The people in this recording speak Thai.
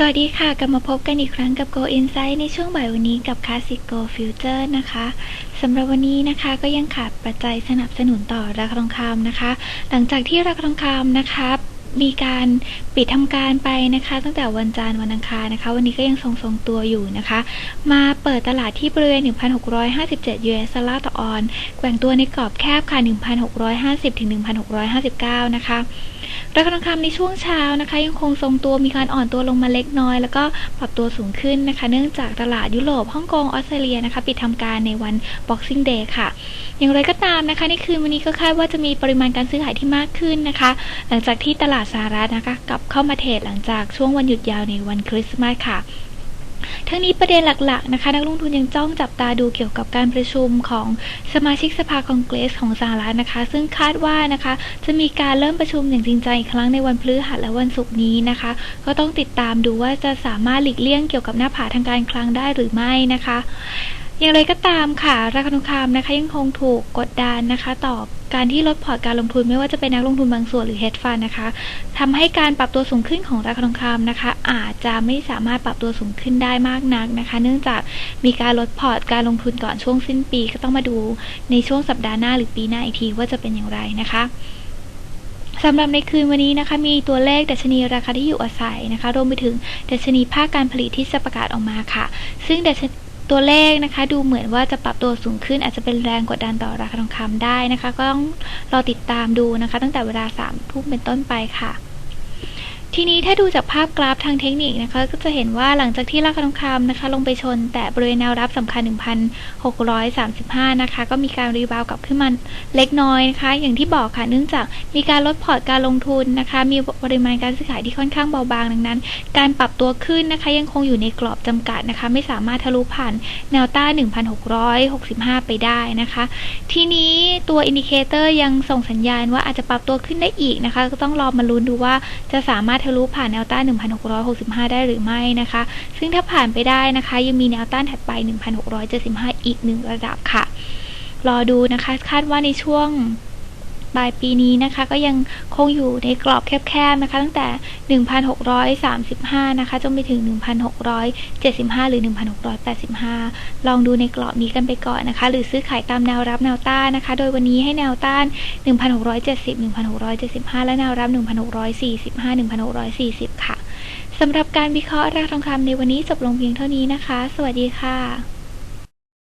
สวัสดีค่ะ กลับมาพบกันอีกครั้งกับ Go Insight ในช่วงบ่ายวันนี้กับ Classic Go Future นะคะสำหรับวันนี้นะคะก็ยังขาดปัจจัยสนับสนุนต่อราคาทองคำนะคะ หลังจากที่ราคาทองคำนะคะ มีการปิดทำการไปนะคะ ตั้งแต่วันจันทร์วันอังคารนะคะ วันนี้ก็ยังทรงๆตัวอยู่นะคะ มาเปิดตลาดที่บริเวณ 1,657 US ดอลลาร์ต่อออนแกว่งตัวในกรอบแคบค่ะ 1,650 ถึง 1,659 นะคะราคาทองคำในช่วงเช้านะคะ ยังคงทรงตัวมีการอ่อนตัวลงมาเล็กน้อย แล้วก็ปรับตัวสูงขึ้นนะคะ เนื่องจากตลาดยุโรปฮ่องกงออสเตรเลียนะคะ ปิดทำการในวัน Boxing Day ค่ะ อย่างไรก็ตามนะคะในคืนวันนี้ก็คาดว่าจะมีปริมาณการซื้อขายที่มากขึ้นนะคะ หลังจากที่ตลาดสหรัฐนะคะกลับเข้ามาเทรดหลังจากช่วงวันหยุดยาวในวันคริสต์มาสค่ะทั้งนี้ประเด็นหลักๆนะคะนักลงทุนยังจ้องจับตาดูเกี่ยวกับการประชุมของสมาชิกสภาคองเกรสของสหรัฐนะคะ ซึ่งคาดว่านะคะจะมีการเริ่มประชุมอย่างจริงจังอีกครั้งในวันพฤหัสและวันศุกร์นี้นะคะ ก็ต้องติดตามดูว่าจะสามารถหลีกเลี่ยงเกี่ยวกับหน้าผาทางการคลังได้หรือไม่นะคะ อย่างไรก็ตามค่ะ ราคาทองคำนะคะยังคงถูกกดดันนะคะต่อการที่ลดพอร์ตการลงทุนไม่ว่าจะเป็นนักลงทุนบางส่วนหรือ hedge fund นะคะทำให้การปรับตัวสูงขึ้นของราคาทองคำนะคะ อาจจะไม่สามารถปรับตัวสูงขึ้นได้มากนักนะคะ เนื่องจากมีการลดพอร์ตการลงทุนก่อนช่วงสิ้นปี ก็ต้องมาดูในช่วงสัปดาห์หน้าหรือปีหน้าอีกทีว่าจะเป็นอย่างไรนะคะสำหรับในคืนวันนี้นะคะมีตัวเลขดัชนีราคาที่อยู่อาศัยนะคะ รวมไปถึงดัชนีภาคการผลิตที่จะประกาศออกมาค่ะ ซึ่งดัช ตัวเลขนะคะ ดูเหมือนว่าจะปรับตัวสูงขึ้น อาจจะเป็นแรงกดดันต่อราคาทองคำได้นะคะ ก็ต้องรอติดตามดูนะคะ ตั้งแต่เวลา3ามทุ่มเป็นต้นไปค่ะ ทีนี้ถ้าดูจากภาพกราฟทางเทคนิคนะคะ ก็จะเห็นว่าหลังจากที่ราคาทองคำนะคะ ลงไปชน แต่บริเวณแนวรับสำคัญ 1,635 นะคะ ก็มีการรีบาวกลับขึ้นมาเล็กน้อยนะคะ อย่างที่บอกค่ะ เนื่องจากมีการลดพอร์ตการลงทุนนะคะ มีปริมาณการซื้อขายที่ค่อนข้างเบาบางดังนั้น การปรับตัวขึ้นนะคะ ยังคงอยู่ในกรอบจำกัดนะคะ ไม่สามารถทะลุผ่านแนวต้าน 1,665 ไปได้นะคะ ทีนี้ตัวอินดิเคเตอร์ยังส่งสัญญาณว่าอาจจะปรับตัวขึ้นได้อีกนะคะ ก็ต้องรอมาลุ้นดูว่าจะสามารถารถทะลุผ่านแนวต้าน 1,665 ได้หรือไม่นะคะ ซึ่งถ้าผ่านไปได้นะคะ ยังมีแนวต้านถัดไป 1,675 อีกหนึ่งระดับค่ะ รอดูนะคะ คาดว่าในช่วง ปลายปีนี้นะคะ ก็ยังคงอยู่ในกรอบแคบๆนะคะ ตั้งแต่ 1,635 นะคะจนไปถึง 1,675 หรือ 1,685 ลองดูในกรอบนี้กันไปก่อนนะคะ หรือซื้อขายตามแนวรับแนวต้านนะคะ โดยวันนี้ให้แนวต้าน 1,670 1,675 และแนวรับ 1,645 1,640 ค่ะสำหรับการวิเคราะห์ราคาทองคำในวันนี้จบลงเพียงเท่านี้นะคะ สวัสดีค่ะ